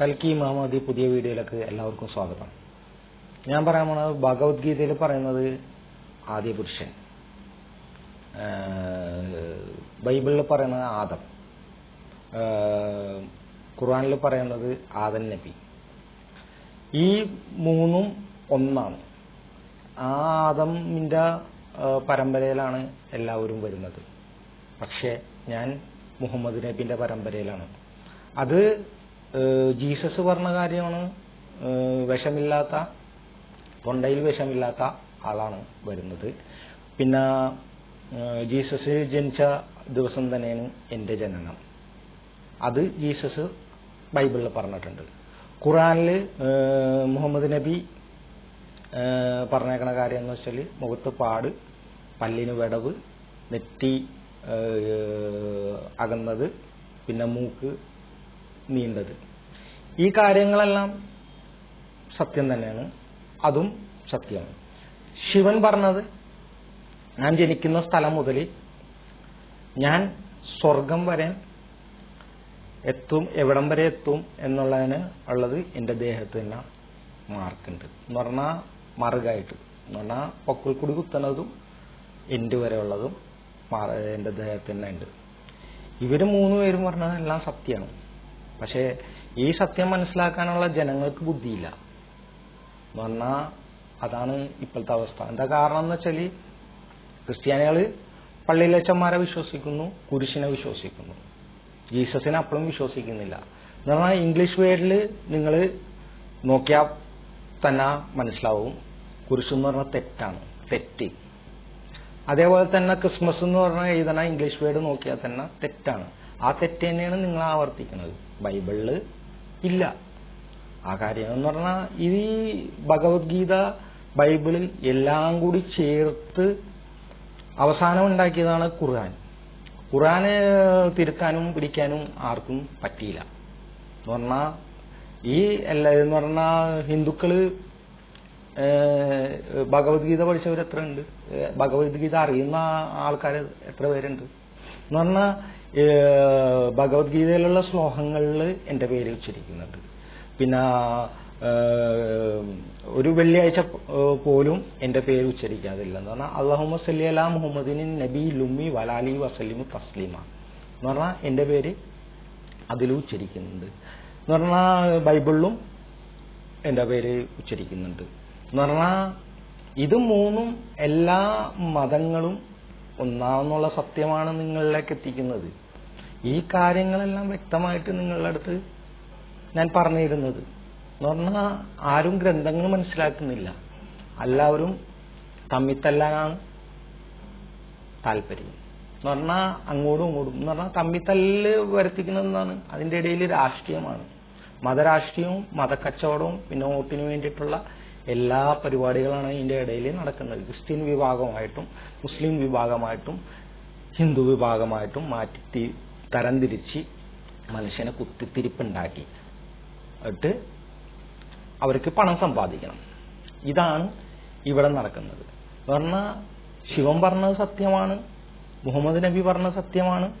കൽക്കി മഹമ്മദി പുതിയ വീഡിയോയിലേക്ക് എല്ലാവർക്കും സ്വാഗതം. ഞാൻ പറയാൻ പോണത് ഭഗവത്ഗീതയിൽ പറയുന്നത് ആദ്യ പുരുഷൻ. ബൈബിളിൽ പറയുന്നത് ആദം. ഖുർആനിൽ പറയുന്നത് ആദൻ നബി. ഈ മൂന്നും ഒന്നാണ്. ആ ആദമിന്റെ പരമ്പരയിലാണ് എല്ലാവരും വരുന്നത്. പക്ഷേ ഞാൻ മുഹമ്മദ് നബിന്റെ പരമ്പരയിലാണ്. അത് ജീസസ് പറഞ്ഞ കാര്യമാണ്. വിഷമില്ലാത്ത തൊണ്ടയിൽ വിഷമില്ലാത്ത ആളാണ് വരുന്നത്. പിന്നെ ജീസസ് ജനിച്ച ദിവസം തന്നെയാണ് എന്റെ ജനനം. അത് ജീസസ് ബൈബിളിൽ പറഞ്ഞിട്ടുണ്ട്. ഖുറാനിൽ മുഹമ്മദ് നബി പറഞ്ഞേക്കണ കാര്യം എന്ന് വെച്ചാൽ മുഖത്ത് പാട് പല്ലിന് വിടവ് നെറ്റി അകന്നത് പിന്നെ മൂക്ക് നീണ്ടത്. ഈ കാര്യങ്ങളെല്ലാം സത്യം തന്നെയാണ്. അതും സത്യമാണ്. ശിവൻ പറഞ്ഞത് ഞാൻ ജനിക്കുന്ന സ്ഥലം മുതൽ ഞാൻ സ്വർഗം വരെ എത്തും എവിടം വരെ എത്തും എന്നുള്ളതിന് ഉള്ളത് എന്റെ ദേഹത്ത് തന്നെ മാർക്കുണ്ട്. എന്ന് പറഞ്ഞാൽ മറുകായിട്ട് എന്ന് പറഞ്ഞാൽ പൊക്കിൽ കൂടി കുത്തുന്നതും എൻഡ് വരെ ഉള്ളതും എന്റെ ദേഹത്ത് തന്നെ ഉണ്ട്. ഇവർ മൂന്ന് പേരും പറഞ്ഞത് എല്ലാം സത്യമാണ്. പക്ഷേ ഈ സത്യം മനസ്സിലാക്കാനുള്ള ജനങ്ങൾക്ക് ബുദ്ധിയില്ല. എന്ന് പറഞ്ഞാൽ അതാണ് ഇപ്പോഴത്തെ അവസ്ഥ. എന്താ കാരണം എന്ന് വെച്ചാൽ ക്രിസ്ത്യാനികൾ പള്ളിയിലച്ചന്മാരെ വിശ്വസിക്കുന്നു കുരിശിനെ വിശ്വസിക്കുന്നു. ജീസസിനെ അപ്പോഴും വിശ്വസിക്കുന്നില്ല. എന്ന് പറഞ്ഞാൽ ഇംഗ്ലീഷ് വേർഡിൽ നിങ്ങൾ നോക്കിയാൽ തന്നെ മനസ്സിലാവും കുരിശ് എന്ന് പറഞ്ഞാൽ തെറ്റാണ് തെറ്റ്. അതേപോലെ തന്നെ ക്രിസ്മസ് എന്ന് പറഞ്ഞാൽ എഴുതണ ഇംഗ്ലീഷ് വേർഡ് നോക്കിയാൽ തന്നെ തെറ്റാണ്. ആ തെറ്റ് തന്നെയാണ് നിങ്ങൾ ആവർത്തിക്കുന്നത്. ബൈബിളിൽ ഇല്ല. ആ കാര്യം എന്ന് പറഞ്ഞാൽ ഈ ഭഗവത്ഗീത ബൈബിളിൽ എല്ലാം കൂടി ചേർത്ത് അവസാനം ഉണ്ടാക്കിയതാണ് ഖുർആൻ. ഖുർആന് തിരുത്താനും പിടിക്കാനും ആർക്കും പറ്റിയില്ല. എന്ന് പറഞ്ഞാൽ ഈ എല്ലാ എന്ന് പറഞ്ഞാൽ ഹിന്ദുക്കൾ ഭഗവത്ഗീത പഠിച്ചവർ എത്ര ഉണ്ട് ഭഗവത്ഗീത അറിയുന്ന ആൾക്കാർ എത്ര പേരുണ്ട്? എന്ന് പറഞ്ഞാൽ ഭഗവത്ഗീതയിലുള്ള ശ്ലോകങ്ങളിൽ എന്റെ പേര് ഉച്ചരിക്കുന്നുണ്ട്. പിന്നെ ഒരു വെള്ളിയാഴ്ച പോലും എന്റെ പേര് ഉച്ചരിക്കാതില്ല എന്ന് പറഞ്ഞാൽ അള്ളാഹുമ സല്ലി അലാ മുഹമ്മദിന് നബി ലുമ്മി വലാലി വസലിമു തസ്ലിമ എന്ന് പറഞ്ഞാൽ എന്റെ പേര് അതിൽ ഉച്ചരിക്കുന്നുണ്ട്. എന്ന് പറഞ്ഞാൽ ബൈബിളിലും എന്റെ പേര് ഉച്ചരിക്കുന്നുണ്ട്. എന്ന് പറഞ്ഞാൽ ഇത് മൂന്നും എല്ലാ മതങ്ങളും ഒന്നാമെന്നുള്ള സത്യമാണ് നിങ്ങളിലേക്ക് എത്തിക്കുന്നത്. ഈ കാര്യങ്ങളെല്ലാം വ്യക്തമായിട്ട് നിങ്ങളുടെ അടുത്ത് ഞാൻ പറഞ്ഞിരുന്നത്. എന്ന് പറഞ്ഞാൽ ആരും ഗ്രന്ഥങ്ങൾ മനസ്സിലാക്കുന്നില്ല. എല്ലാവരും തമ്മിത്തല്ലാനാണ് താല്പര്യം. എന്ന് പറഞ്ഞാൽ അങ്ങോട്ടും ഇങ്ങോട്ടും. എന്ന് പറഞ്ഞാൽ തമ്മിത്തല്ല് വരുത്തിക്കുന്നത് എന്താണ്? അതിന്റെ ഇടയിൽ രാഷ്ട്രീയമാണ്. മതരാഷ്ട്രീയവും മതക്കച്ചവടവും പിന്നെ വോട്ടിന് വേണ്ടിയിട്ടുള്ള എല്ലാ പരിപാടികളാണ് ഇതിന്റെ ഇടയിൽ നടക്കുന്നത്. ക്രിസ്ത്യൻ വിഭാഗമായിട്ടും മുസ്ലിം വിഭാഗമായിട്ടും ഹിന്ദു വിഭാഗമായിട്ടും മാറ്റി തരംതിരിച്ച് മനുഷ്യനെ കുത്തിത്തിരിപ്പുണ്ടാക്കി. എന്നിട്ട് അവർക്ക് പണം സമ്പാദിക്കണം. ഇതാണ് ഇവിടെ നടക്കുന്നത്. പറഞ്ഞാൽ ശിവൻ പറഞ്ഞത് സത്യമാണ് മുഹമ്മദ് നബി പറഞ്ഞ സത്യമാണ്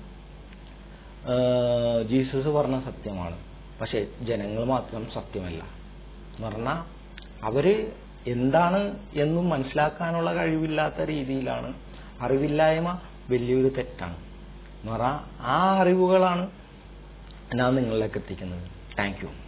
ജീസസ് പറഞ്ഞ സത്യമാണ്. പക്ഷെ ജനങ്ങൾ മാത്രം സത്യമല്ല. എന്ന് പറഞ്ഞാൽ അവർ എന്താണ് എന്നും മനസ്സിലാക്കാനുള്ള കഴിവില്ലാത്ത രീതിയിലാണ്. അറിവില്ലായ്മ വലിയൊരു തെറ്റാണ്. എന്ന് പറഞ്ഞാൽ ആ അറിവുകളാണ് ഞാൻ നിങ്ങളിലേക്ക് എത്തിക്കുന്നത്. Thank you.